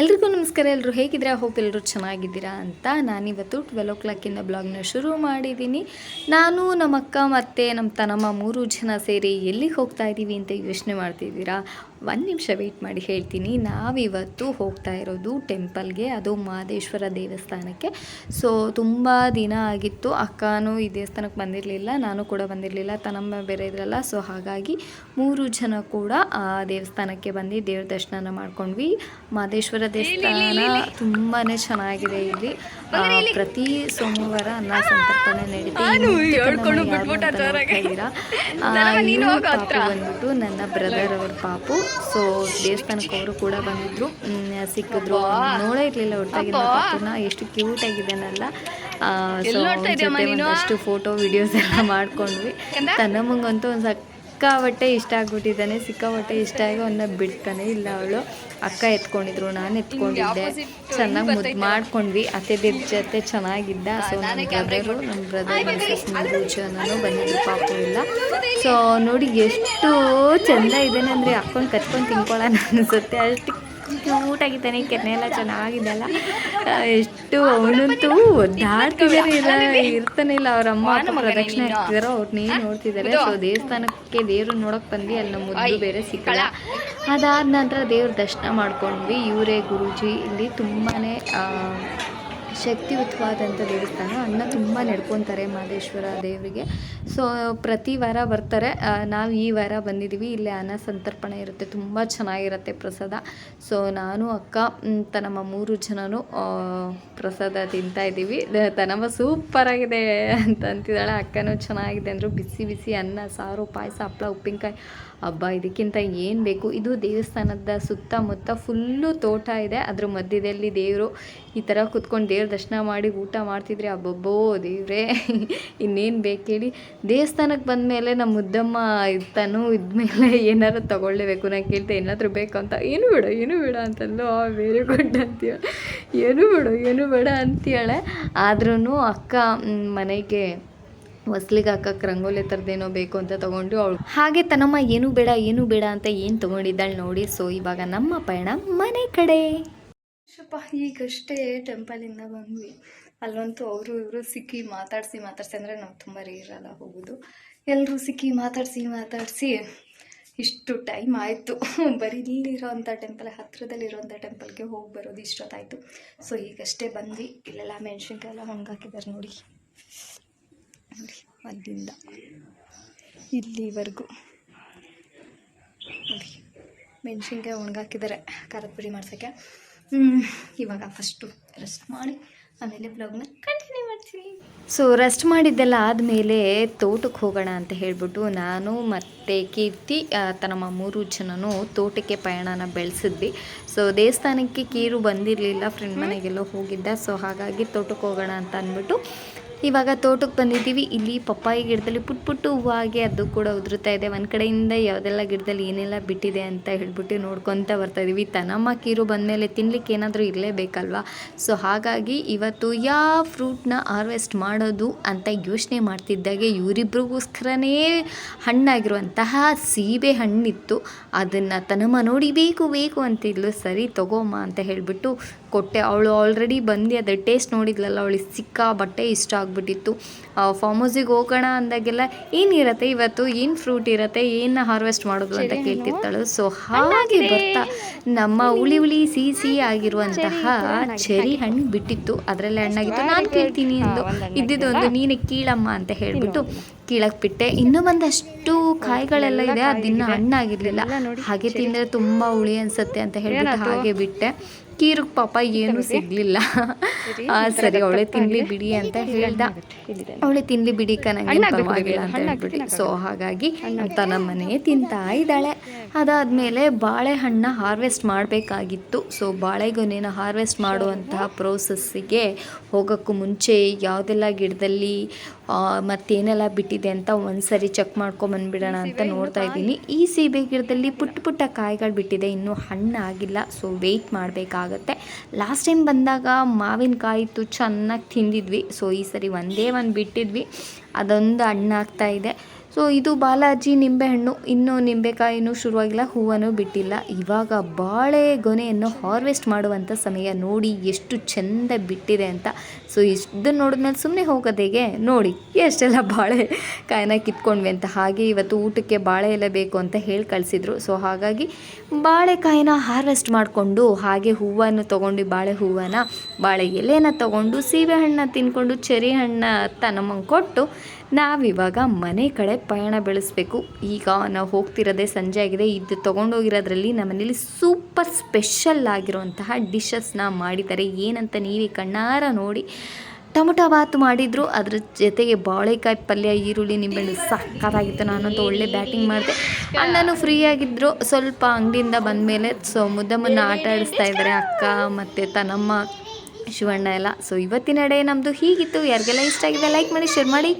ಎಲ್ರಿಗೂ ನಮಸ್ಕಾರ. ಎಲ್ಲರೂ ಹೇಗಿದ್ದೀರಾ? ಹೋಪ್ ಎಲ್ಲರೂ ಚೆನ್ನಾಗಿದ್ದೀರಾ ಅಂತ ನಾನಿವತ್ತು ಟ್ವೆಲ್ ಓ ಕ್ಲಾಕಿಂದ ಬ್ಲಾಗ್ನ ಶುರು ಮಾಡಿದ್ದೀನಿ. ನಾನು ನಮ್ಮ ಅಕ್ಕ ಮತ್ತು ನಮ್ಮ ತನಮ್ಮ ಮೂರು ಜನ ಸೇರಿ ಎಲ್ಲಿಗೆ ಹೋಗ್ತಾ ಇದ್ದೀವಿ ಅಂತ ಯೋಚನೆ ಮಾಡ್ತಿದ್ದೀರಾ? ಒಂದು ನಿಮಿಷ ವೆಯ್ಟ್ ಮಾಡಿ ಹೇಳ್ತೀನಿ. ನಾವಿವತ್ತು ಹೋಗ್ತಾ ಇರೋದು ಟೆಂಪಲ್ಗೆ ಅದು ಮಹದೇಶ್ವರ ದೇವಸ್ಥಾನಕ್ಕೆ. ಸೊ ತುಂಬ ದಿನ ಆಗಿತ್ತು. ಅಕ್ಕನೂ ಈ ದೇವಸ್ಥಾನಕ್ಕೆ ಬಂದಿರಲಿಲ್ಲ ನಾನು ಕೂಡ ಬಂದಿರಲಿಲ್ಲ ತನಮ್ಮ ಬೇರೆ ಇದ್ರಲ್ಲ. ಸೊ ಹಾಗಾಗಿ ಮೂರು ಜನ ಕೂಡ ಆ ದೇವಸ್ಥಾನಕ್ಕೆ ಬಂದು ದೇವ್ರ ದರ್ಶನ ಮಾಡ್ಕೊಂಡ್ವಿ. ಮಹದೇಶ್ವರ ದೇವಸ್ಥಾನ ತುಂಬಾ ಚೆನ್ನಾಗಿದೆ ಇಲ್ಲಿ. ಪ್ರತಿ ಸೋಮವಾರ ಅನ್ನ ಸಂತರ್ಪಣೆ ನಡೀತೀರಾ ಬಂದ್ಬಿಟ್ಟು ನನ್ನ ಬ್ರದರ್ ಅವ್ರ ಪಾಪು. ಸೊ ದೇವಸ್ಥಾನಕ್ಕೆ ಅವರು ಕೂಡ ಬಂದಿದ್ರು. ಸಿಕ್ಕಿದ್ರು. ನೋಡೇ ಇರಲಿಲ್ಲ ಒಟ್ಟಾಗಿ ಎಷ್ಟು ಕ್ಯೂಟ್ ಆಗಿದ್ದಾನಲ್ಲ. ಸೊ ಅಷ್ಟು ಫೋಟೋ ವಿಡಿಯೋಸ್ ಎಲ್ಲ ಮಾಡ್ಕೊಂಡ್ವಿ. ತನ್ನಮ್ಮಂಗಂತೂ ಒಂದು ಸಿಕ್ಕಾಬಟ್ಟೆ ಇಷ್ಟ ಆಗ್ಬಿಟ್ಟಿದ್ದಾನೆ, ಸಿಕ್ಕಾಪಟ್ಟೆ ಇಷ್ಟ ಆಗಿ ಅವನ್ನ ಬಿಡ್ತಾನೆ. ಇಲ್ಲ ಅವಳು ಅಕ್ಕ ಎತ್ಕೊಂಡಿದ್ರು, ನಾನು ಎತ್ಕೊಂಡಿದ್ದೆ. ಚೆನ್ನಾಗಿ ಮುದ್ದು ಮಾಡ್ಕೊಂಡ್ವಿ. ಅತ್ತೆ ಅತ್ತೆದಿರ್ ಜೊತೆ ಚೆನ್ನಾಗಿದ್ದ. ಸೊ ನನ್ನ ಬ್ರದರು ನಮ್ಮ ಬ್ರದರ್ ಜನನು ಬಂದಿದ್ರು. ಪಾಪ ಇಲ್ಲ. ಸೊ ನೋಡಿ ಎಷ್ಟು ಚೆಂದ ಇದ್ದಾನೆ ಅಂದರೆ ಹಾಕೊಂಡು ಕತ್ಕೊಂಡು ತಿನ್ಕೊಳ್ಳೋಣ ಅನಿಸುತ್ತೆ. ಅಷ್ಟು ಕ್ಯೂಟ್ ಆಗಿದ್ದಾನೆ ಕೆನೆ ಎಲ್ಲ ಚೆನ್ನಾಗಿದ್ದಲ್ಲ ಆ, ಎಷ್ಟು ಅವನಂತೂ ಒದ್ದಾಡ್ತಿದ್ದಾರೆ ಇಲ್ಲ ಇರ್ತಾನೆ ಇಲ್ಲ. ಅವ್ರ ಅಮ್ಮ ಅಪ್ಪ ಪ್ರದಕ್ಷಿಣೆ ಹಾಕ್ತಿದಾರೋ ಅವ್ರನ್ನೇ ನೋಡ್ತಿದ್ದಾರೆ ಸೊ ದೇವಸ್ಥಾನಕ್ಕೆ ದೇವ್ರು ನೋಡಕ್ ಬಂದು ಅಲ್ಲಿ ನಮ್ಮ ಮುದ್ದು ಬೇರೆ ಸಿಕ್ಕಲ್ಲ. ಅದಾದ ನಂತರ ದೇವ್ರ ದರ್ಶನ ಮಾಡ್ಕೊಂಡ್ವಿ. ಇವರೇ ಗುರೂಜಿ ಇಲ್ಲಿ ತುಂಬಾನೇ ಶಕ್ತಿಯುತವಾದಂಥ ದೇವಸ್ಥಾನ. ಅಣ್ಣ ತುಂಬ ನಡ್ಕೊತಾರೆ ಮಹದೇಶ್ವರ ದೇವರಿಗೆ. ಸೊ ಪ್ರತಿ ವಾರ ಬರ್ತಾರೆ. ನಾವು ಈ ವಾರ ಬಂದಿದ್ದೀವಿ ಇಲ್ಲಿ ಅನ್ನ ಸಂತರ್ಪಣೆ ಇರುತ್ತೆ. ತುಂಬ ಚೆನ್ನಾಗಿರುತ್ತೆ ಪ್ರಸಾದ. ಸೊ ನಾನು, ಅಕ್ಕ ತ ನಮ್ಮ ಮೂರು ಜನನು ಪ್ರಸಾದ ತಿಂತಾ ಇದ್ದೀವಿ. ತನಮ್ಮ ಸೂಪರ್ ಆಗಿದೆ ಅಂತ ಅಂತಿದ್ದಾಳೆ. ಅಕ್ಕನೂ ಚೆನ್ನಾಗಿದೆ ಅಂದರು. ಬಿಸಿ ಬಿಸಿ ಅನ್ನ, ಸಾರು, ಪಾಯಸ ಹಪ್ಪಳ ಉಪ್ಪಿನಕಾಯಿ. ಹಬ್ಬ ಇದಕ್ಕಿಂತ ಏನು ಬೇಕು? ಇದು ದೇವಸ್ಥಾನದ ಸುತ್ತಮುತ್ತ ಫುಲ್ಲು ತೋಟ ಇದೆ. ಅದ್ರ ಮಧ್ಯದಲ್ಲಿ ದೇವರು ಈ ಥರ ಕುತ್ಕೊಂಡು ದೇವ್ರ ದರ್ಶನ ಮಾಡಿ ಊಟ ಮಾಡ್ತಿದ್ರೆ, ಅಬ್ಬಬ್ಬೋ, ದೇವ್ರೇ, ಇನ್ನೇನು ಬೇಕೇಳಿ ದೇವಸ್ಥಾನಕ್ಕೆ ಬಂದಮೇಲೆ ನಮ್ಮ ಮುದ್ದಮ್ಮ ತನು ಇದ್ಮೇಲೆ ಏನಾರು ತೊಗೊಳ್ಳೇಬೇಕು ನಾನು ಕೇಳ್ತೆ, ಏನಾದರೂ ಬೇಕು ಅಂತ. ಏನು ಬೇಡ ಏನು ಬೇಡ ಅಂತಂದು ಬೇರೆ ಗುಡ್ ಅಂತೀಯ? ಏನು ಬೇಡ ಏನು ಬೇಡ ಅಂತೀಯಾಳೆ. ಆದ್ರೂ ಅಕ್ಕ ಮನೆಗೆ ಹೊಸ್ಲಿಗೆ ಹಾಕಕ್ಕೆ ರಂಗೋಲಿ ಥರದ್ದೇನೋ ಬೇಕು ಅಂತ ತೊಗೊಂಡು ಅವಳು. ಹಾಗೆ ತನ್ನಮ್ಮ, ಏನು ಬೇಡ ಏನು ಬೇಡ ಅಂತ ಏನು ತೊಗೊಂಡಿದ್ದಾಳೆ ನೋಡಿ. ಸೊ, ಇವಾಗ ನಮ್ಮ ಪಯಣ ಮನೆ ಕಡೆ. ಶಪ್ಪ ಈಗಷ್ಟೇ ಟೆಂಪಲಿಂದ ಬಂದ್ವಿ. ಅಲ್ಲಂತೂ ಅವರು ಇವರು ಸಿಕ್ಕಿ ಮಾತಾಡಿಸಿ ಮಾತಾಡಿಸಿ ಅಂದರೆ ನಾವು ತುಂಬ ರೇರಲ್ಲ ಹೋಗೋದು. ಎಲ್ಲರೂ ಸಿಕ್ಕಿ ಮಾತಾಡಿಸಿ ಮಾತಾಡಿಸಿ ಇಷ್ಟು ಟೈಮ್ ಆಯಿತು. ಬರೀ ಇಲ್ಲಿರೋಂಥ ಟೆಂಪಲ್, ಹತ್ತಿರದಲ್ಲಿರೋವಂಥ ಟೆಂಪಲ್ಗೆ ಹೋಗಿ ಬರೋದು ಇಷ್ಟೊತ್ತಾಯಿತು. ಸೊ, ಈಗಷ್ಟೇ ಬಂದ್ವಿ. ಇಲ್ಲೆಲ್ಲ ಮೆಣಸಿನ್ಕಾಯಿ ಎಲ್ಲ ಹೊಂಗಾಕಿದ್ದಾರೆ ನೋಡಿ. ನೋಡಿ, ಅಲ್ಲಿಂದ. ಇಲ್ಲಿವರೆಗೂ. ನೋಡಿ, ಮೆಣಸಿನ್ಕಾಯಿ ಒಣಗಾಕಿದ್ದಾರೆ ಖಾರದ ಪುಡಿ ಮಾಡ್ಸೋಕ್ಕೆ. ಇವಾಗ ಫಸ್ಟು ರೆಸ್ಟ್ ಮಾಡಿ ಆಮೇಲೆ ಬ್ಲಾಗ್ನ ಕಂಟಿನ್ಯೂ ಮಾಡ್ತೀನಿ ಸೊ ರೆಸ್ಟ್ ಮಾಡಿದ್ದೆಲ್ಲ ಆದಮೇಲೆ ತೋಟಕ್ಕೆ ಹೋಗೋಣ ಅಂತ ಹೇಳಿಬಿಟ್ಟು ನಾನು ಮತ್ತು ಕೀರ್ತಿ ತನ್ನ ಮೂರು ಜನನು ತೋಟಕ್ಕೆ ಪಯಣನ ಬೆಳೆಸಿದ್ವಿ. ಸೊ ದೇವಸ್ಥಾನಕ್ಕೆ ಕೀರು ಬಂದಿರಲಿಲ್ಲ ಫ್ರೆಂಡ್ ಮನೆಗೆಲ್ಲ ಹೋಗಿದ್ದ. ಸೊ ಹಾಗಾಗಿ ತೋಟಕ್ಕೆ ಹೋಗೋಣ ಅಂತ ಅಂದ್ಬಿಟ್ಟು ಇವಾಗ ತೋಟಕ್ಕೆ ಬಂದಿದ್ದೀವಿ. ಇಲ್ಲಿ ಪಪ್ಪಾಯಿ ಗಿಡದಲ್ಲಿ ಪುಟ್ ಪುಟ್ಟು ಹೂವಾಗೆ ಅದು ಕೂಡ ಉದುರುತ್ತಾ ಇದೆ. ಒಂದು ಕಡೆಯಿಂದ ಯಾವುದೆಲ್ಲ ಗಿಡದಲ್ಲಿ ಏನೆಲ್ಲ ಬಿಟ್ಟಿದೆ ಅಂತ ಹೇಳ್ಬಿಟ್ಟು ನೋಡ್ಕೊತ ಬರ್ತಾ ಇದೀವಿ. ತನಮ್ಮ ಕೀರು ಬಂದಮೇಲೆ ತಿನ್ಲಿಕ್ಕೆ ಏನಾದರೂ ಇರಲೇಬೇಕಲ್ವಾ? ಸೊ ಹಾಗಾಗಿ ಇವತ್ತು ಯಾವ ಫ್ರೂಟ್ನ ಹಾರ್ವೆಸ್ಟ್ ಮಾಡೋದು ಅಂತ ಯೋಚನೆ ಮಾಡ್ತಿದ್ದಾಗೆ ಇವರಿಬ್ರಿಗೋಸ್ಕರನೇ ಹಣ್ಣಾಗಿರುವಂತಹ ಸೀಬೆ ಹಣ್ಣಿತ್ತು. ಅದನ್ನು ತನಮ್ಮ ನೋಡಿ ಬೇಕು ಬೇಕು ಅಂತಿದ್ಲು. ಸರಿ, ತಗೋಮ್ಮ ಅಂತ ಹೇಳಿಬಿಟ್ಟು ಕೊಟ್ಟೆ. ಅವಳು ಆಲ್ರೆಡಿ ಬಂದು ಅದ್ರ ಟೇಸ್ಟ್ ನೋಡಿದ್ಲಲ್ಲ ಅವಳಿಗೆ ಸಿಕ್ಕಾ ಬಟ್ಟೆ ಇಷ್ಟ ಆಗಿಬಿಟ್ಟಿತ್ತು. ಫಾರ್ಮ್ ಹೌಸಿಗೆ ಹೋಗೋಣ ಅಂದಾಗೆಲ್ಲ ಏನಿರತ್ತೆ ಇವತ್ತು? ಏನು ಫ್ರೂಟ್ ಇರತ್ತೆ? ಏನು ಹಾರ್ವೆಸ್ಟ್ ಮಾಡೋದು ಅಂತ ಕೇಳ್ತಿರ್ತಾಳು. ಸೊ ಹಾಗೆ ಬರ್ತಾ ನಮ್ಮ ಹುಳಿ ಹುಳಿ ಸಿಹಿ ಸಿಹಿ ಆಗಿರುವಂತಹ ಚೆರಿ ಹಣ್ಣು ಬಿಟ್ಟಿತ್ತು. ಅದರಲ್ಲೇ ಹಣ್ಣಾಗಿತ್ತು. ನಾನು ಕೇಳ್ತೀನಿ ಎಂದು ಇದ್ದಿದ್ದು ಒಂದು ನೀನೆ ಕೀಳಮ್ಮ ಅಂತ ಹೇಳ್ಬಿಟ್ಟು ಕೀಳಕ್ ಬಿಟ್ಟೆ. ಇನ್ನೂ ಒಂದಷ್ಟು ಕಾಯಿಗಳೆಲ್ಲ ಇದೆ. ಅದಿನ್ನ ಹಣ್ಣಾಗಿರಲಿಲ್ಲ ಹಾಗೆ ತಿಂದರೆ ತುಂಬ ಹುಳಿ ಅನ್ಸುತ್ತೆ ಅಂತ ಹೇಳ್ಬಿಟ್ಟು ಹಾಗೆ ಬಿಟ್ಟೆ. ಕೀರಿಗೆ ಪಾಪ ಏನೂ ಸಿಗ್ಲಿಲ್ಲ. ಸರಿ ಅವಳೆ ತಿನ್ಲಿ ಬಿಡಿ ಅಂತ ಹೇಳ್ದ. ಅವಳೆ ತಿನ್ಲಿ ಬಿಡಿ ಕನಂಗೆ ಪರವಾಗಿಲ್ಲ ಅಂತ ಹೇಳ್ಬಿಟ್ಟು. ಸೊ ಹಾಗಾಗಿ ತನ್ನ ಮನೆ ತಿಂತಾ ಇದ್ದಾಳೆ. ಅದಾದಮೇಲೆ ಬಾಳೆಹಣ್ಣ ಹಾರ್ವೆಸ್ಟ್ ಮಾಡಬೇಕಾಗಿತ್ತು. ಸೊ ಬಾಳೆಗೊನೆನ ಹಾರ್ವೆಸ್ಟ್ ಮಾಡುವಂತಹ ಪ್ರೋಸೆಸ್ಸಿಗೆ ಹೋಗೋಕ್ಕೂ ಮುಂಚೆ ಯಾವುದೆಲ್ಲ ಗಿಡದಲ್ಲಿ ಮತ್ತೇನೆಲ್ಲ ಬಿಟ್ಟಿದೆ ಅಂತ ಒಂದ್ಸರಿ ಚೆಕ್ ಮಾಡ್ಕೊಂಬಂದ್ಬಿಡೋಣ ಅಂತ ನೋಡ್ತಾ ಇದ್ದೀನಿ. ಈ ಸೀಬೆ ಗಿಡದಲ್ಲಿ ಪುಟ್ಟ ಪುಟ್ಟ ಕಾಯಿಗಳು ಬಿಟ್ಟಿದೆ. ಇನ್ನೂ ಹಣ್ಣು ಆಗಿಲ್ಲ ಸೊ ವೆಯ್ಟ್ ಮಾಡಬೇಕಾಗತ್ತೆ. ಲಾಸ್ಟ್ ಟೈಮ್ ಬಂದಾಗ ಮಾವಿನಕಾಯಿ ಇತ್ತು ಚೆನ್ನಾಗಿ ತಿಂದಿದ್ವಿ. ಸೊ ಈ ಸರಿ ಒಂದೇ ಒಂದು ಬಿಟ್ಟಿದ್ವಿ. ಅದೊಂದು ಹಣ್ಣಾಗ್ತಾ ಇದೆ. ಸೊ ಇದು ಬಾಲಾಜಿ ನಿಂಬೆಹಣ್ಣು. ಇನ್ನೂ ನಿಂಬೆಕಾಯಿನೂ ಶುರುವಾಗಿಲ್ಲ, ಹೂವನ್ನು ಬಿಟ್ಟಿಲ್ಲ. ಇವಾಗ ಬಾಳೆ ಗೊನೆಯನ್ನು ಹಾರ್ವೆಸ್ಟ್ ಮಾಡುವಂಥ ಸಮಯ. ನೋಡಿ ಎಷ್ಟು ಚೆಂದ ಬಿಟ್ಟಿದೆ ಅಂತ. ಸೊ ಇದನ್ನು ನೋಡಿದ್ಮೇಲೆ ಸುಮ್ಮನೆ ಹೋಗೋದೇಗೆ ನೋಡಿ, ಎಷ್ಟೆಲ್ಲ ಬಾಳೆ ಕಾಯಿನ ಕಿತ್ಕೊಂಡ್ವಿ ಅಂತ. ಹಾಗೆ ಇವತ್ತು ಊಟಕ್ಕೆ ಬಾಳೆ ಎಲ್ಲ ಬೇಕು ಅಂತ ಹೇಳಿ ಕಳಿಸಿದ್ರು. ಸೊ ಹಾಗಾಗಿ ಬಾಳೆಕಾಯಿನ ಹಾರ್ವೆಸ್ಟ್ ಮಾಡಿಕೊಂಡು, ಹಾಗೆ ಹೂವನ್ನು ತೊಗೊಂಡು, ಬಾಳೆ ಹೂವನ್ನ, ಬಾಳೆ ಎಲೆನ ತೊಗೊಂಡು, ಸೀಬೆ ಹಣ್ಣನ್ನ ತಿನ್ಕೊಂಡು, ಚೆರಿ ಹಣ್ಣ ನಮಗೆ ಕೊಟ್ಟು, ನಾವಿವಾಗ ಮನೆ ಕಡೆ ಪಯಣ ಬೆಳೆಸಬೇಕು. ಈಗ ನಾವು ಹೋಗ್ತಿರೋದೇ ಸಂಜೆ ಆಗಿದೆ. ಇದು ತೊಗೊಂಡೋಗಿರೋದ್ರಲ್ಲಿ ನಮ್ಮನೇಲಿ ಸೂಪರ್ ಸ್ಪೆಷಲ್ ಆಗಿರುವಂತಹ ಡಿಶಸ್ನ ಮಾಡಿದ್ದಾರೆ. ಏನಂತ ನೀವೇ ಕಣ್ಣಾರ ನೋಡಿ. ಟೊಮೊಟೊ ಬಾತ್ ಮಾಡಿದ್ರು. ಅದ್ರ ಜೊತೆಗೆ ಬಾಳೆಕಾಯಿ ಪಲ್ಯ, ಈರುಳ್ಳಿ, ನಿಂಬೆಹಣ್ಣು ಸಕ್ಕತ್ತಾಗಿತ್ತು. ನಾನಂತೂ ಒಳ್ಳೆ ಬ್ಯಾಟಿಂಗ್ ಮಾಡಿದೆ. ಅಣ್ಣನೂ ಫ್ರೀ ಆಗಿದ್ರು. ಸ್ವಲ್ಪ ಅಂಗಡಿಯಿಂದ ಬಂದ ಮೇಲೆ ಸೊ ಮುದ್ದಮ್ಮನ ಆಟ ಆಡಿಸ್ತಾ ಇದ್ದಾರೆ ಅಕ್ಕ ಮತ್ತು ತನ್ನಮ್ಮ, ಶಿವಣ್ಣ ಎಲ್ಲ. ಸೊ ಇವತ್ತಿನ ಡೇ ನಮ್ಮದು ಹೀಗಿತ್ತು. ಯಾರಿಗೆಲ್ಲ ಇಷ್ಟ ಆಗಿದೆ ಲೈಕ್ ಮಾಡಿ ಶೇರ್ ಮಾಡಿ